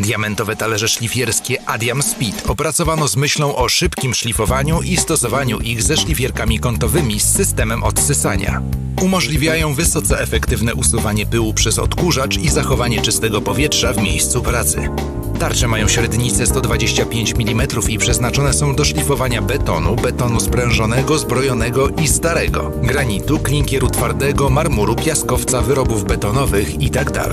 Diamentowe talerze szlifierskie Adiam Speed opracowano z myślą o szybkim szlifowaniu i stosowaniu ich ze szlifierkami kątowymi z systemem odsysania. Umożliwiają wysoce efektywne usuwanie pyłu przez odkurzacz i zachowanie czystego powietrza w miejscu pracy. Tarcze mają średnicę 125 mm i przeznaczone są do szlifowania betonu, betonu sprężonego, zbrojonego i starego, granitu, klinkieru twardego, marmuru, piaskowca, wyrobów betonowych tak itd.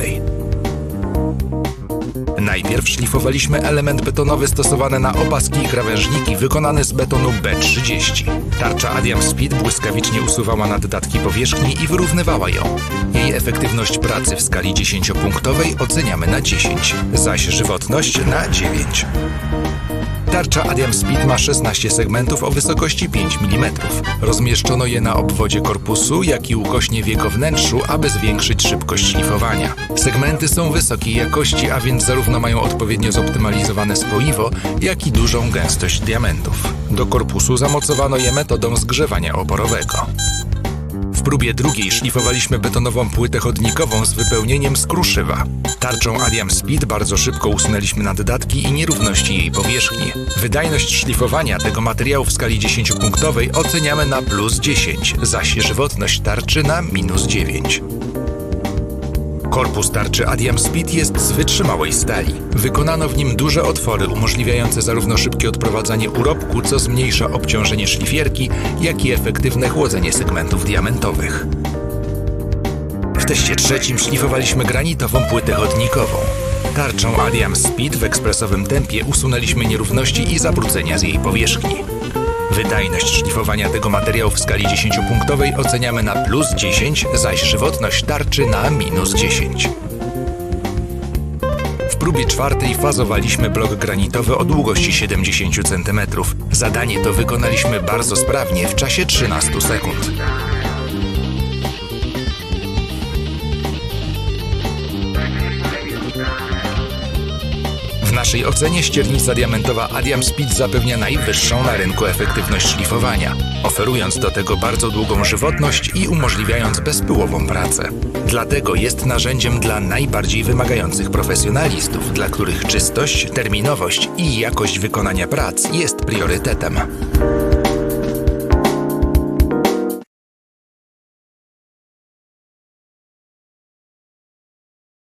Najpierw szlifowaliśmy element betonowy stosowany na opaski i krawężniki wykonane z betonu B30. Tarcza Adiam Speed błyskawicznie usuwała naddatki powierzchni i wyrównywała ją. Jej efektywność pracy w skali 10-punktowej oceniamy na 10, zaś żywotność na 9. Tarcza Adiam Speed ma 16 segmentów o wysokości 5 mm. Rozmieszczono je na obwodzie korpusu, jak i ukośnie w jego wnętrzu, aby zwiększyć szybkość szlifowania. Segmenty są wysokiej jakości, a więc zarówno mają odpowiednio zoptymalizowane spoiwo, jak i dużą gęstość diamentów. Do korpusu zamocowano je metodą zgrzewania oporowego. Próbie drugiej szlifowaliśmy betonową płytę chodnikową z wypełnieniem z kruszywa. Tarczą Adiam Speed bardzo szybko usunęliśmy naddatki i nierówności jej powierzchni. Wydajność szlifowania tego materiału w skali 10-punktowej oceniamy na plus 10, zaś żywotność tarczy na minus 9. Korpus tarczy Adiam Speed jest z wytrzymałej stali. Wykonano w nim duże otwory umożliwiające zarówno szybkie odprowadzanie urobku, co zmniejsza obciążenie szlifierki, jak i efektywne chłodzenie segmentów diamentowych. W teście trzecim szlifowaliśmy granitową płytę chodnikową. Tarczą Adiam Speed w ekspresowym tempie usunęliśmy nierówności i zabrudzenia z jej powierzchni. Wydajność szlifowania tego materiału w skali 10-punktowej oceniamy na plus 10, zaś żywotność tarczy na minus 10. W próbie czwartej fazowaliśmy blok granitowy o długości 70 cm. Zadanie to wykonaliśmy bardzo sprawnie w czasie 13 sekund. Naszej ocenie ściernica diamentowa Adiam Speed zapewnia najwyższą na rynku efektywność szlifowania, oferując do tego bardzo długą żywotność i umożliwiając bezpyłową pracę. Dlatego jest narzędziem dla najbardziej wymagających profesjonalistów, dla których czystość, terminowość i jakość wykonania prac jest priorytetem.